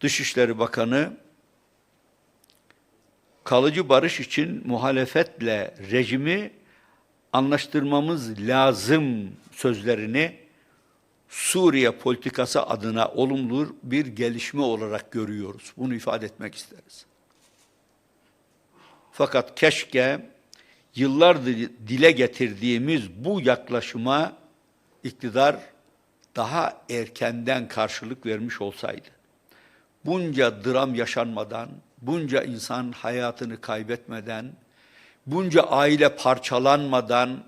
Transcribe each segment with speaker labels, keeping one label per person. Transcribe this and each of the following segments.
Speaker 1: Dışişleri Bakanı kalıcı barış için muhalefetle rejimi anlaştırmamız lazım sözlerini Suriye politikası adına olumlu bir gelişme olarak görüyoruz. Bunu ifade etmek isteriz. Fakat keşke yıllardır dile getirdiğimiz bu yaklaşıma iktidar daha erkenden karşılık vermiş olsaydı. Bunca dram yaşanmadan, bunca insan hayatını kaybetmeden, bunca aile parçalanmadan,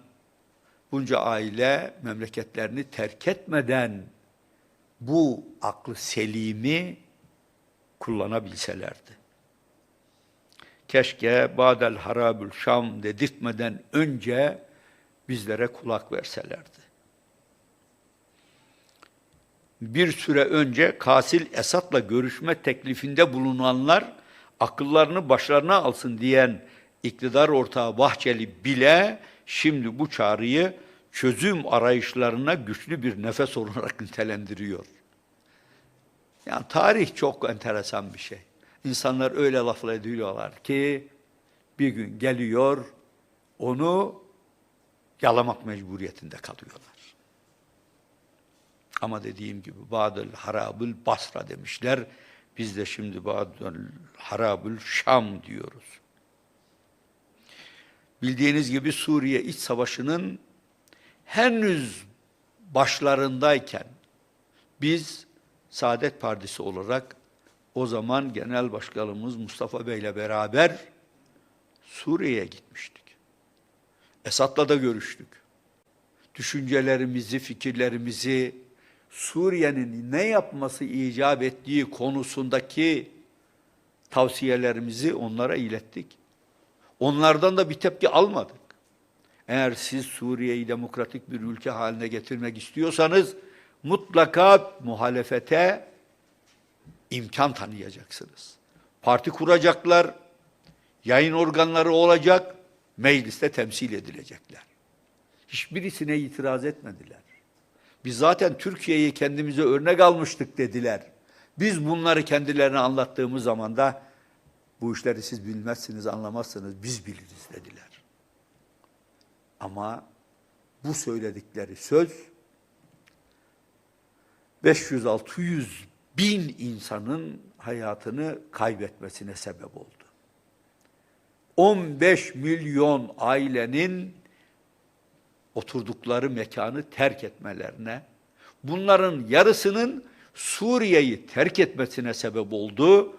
Speaker 1: bunca aile memleketlerini terk etmeden bu aklı selimi kullanabilselerdi. Keşke Badel Harabül Şam dedirtmeden önce bizlere kulak verselerdi. Bir süre önce Kasil Esad'la görüşme teklifinde bulunanlar akıllarını başlarına alsın diyen iktidar ortağı Bahçeli bile şimdi bu çağrıyı çözüm arayışlarına güçlü bir nefes olarak nitelendiriyor. Yani tarih çok enteresan bir şey. İnsanlar öyle laflar ediyorlar ki bir gün geliyor onu yalamak mecburiyetinde kalıyorlar. Ama dediğim gibi Badül Harabül Basra demişler. Biz de şimdi Badül Harabül Şam diyoruz. Bildiğiniz gibi Suriye iç savaşının henüz başlarındayken biz Saadet Partisi olarak o zaman Genel Başkanımız Mustafa Bey ile beraber Suriye'ye gitmiştik. Esad'la da görüştük. Düşüncelerimizi, fikirlerimizi, Suriye'nin ne yapması icap ettiği konusundaki tavsiyelerimizi onlara ilettik. Onlardan da bir tepki almadık. Eğer siz Suriye'yi demokratik bir ülke haline getirmek istiyorsanız mutlaka muhalefete imkan tanıyacaksınız. Parti kuracaklar, yayın organları olacak, mecliste temsil edilecekler. Hiçbirisine itiraz etmediler. Biz zaten Türkiye'yi kendimize örnek almıştık dediler. Biz bunları kendilerine anlattığımız zaman da bu işleri siz bilmezsiniz, anlamazsınız, biz biliriz dediler. Ama bu söyledikleri söz 500-600 bin insanın hayatını kaybetmesine sebep oldu. 15 milyon ailenin oturdukları mekanı terk etmelerine, bunların yarısının Suriye'yi terk etmesine sebep oldu.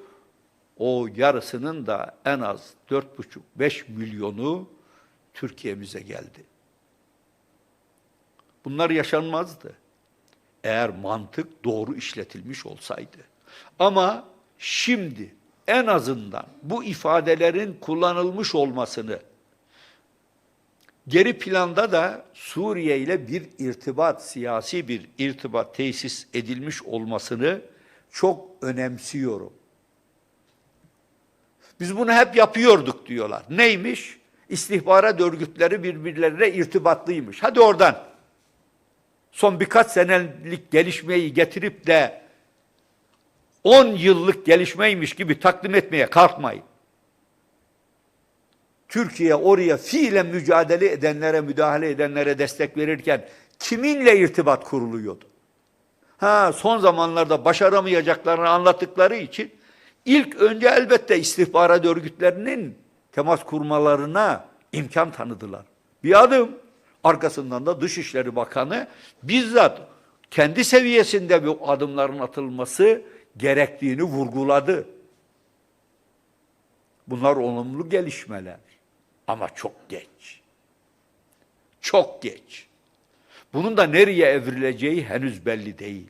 Speaker 1: O yarısının da en az 4,5-5 milyonu Türkiye'mize geldi. Bunlar yaşanmazdı. Eğer mantık doğru işletilmiş olsaydı. Ama şimdi en azından bu ifadelerin kullanılmış olmasını Geri planda da Suriye ile bir irtibat, siyasi bir irtibat tesis edilmiş olmasını çok önemsiyorum. Biz bunu hep yapıyorduk diyorlar. Neymiş? İstihbarat örgütleri birbirlerine irtibatlıymış. Hadi oradan. Son birkaç senelik gelişmeyi getirip de 10 yıllık gelişmeymiş gibi takdim etmeye kalkmayın. Türkiye oraya fiilen mücadele edenlere, müdahale edenlere destek verirken kiminle irtibat kuruluyordu? Ha, son zamanlarda başaramayacaklarını anlattıkları için ilk önce elbette istihbarat örgütlerinin temas kurmalarına imkan tanıdılar. Bir adım arkasından da Dışişleri Bakanı bizzat kendi seviyesinde bu adımların atılması gerektiğini vurguladı. Bunlar olumlu gelişmeler. Ama çok geç. Çok geç. Bunun da nereye evrileceği henüz belli değil.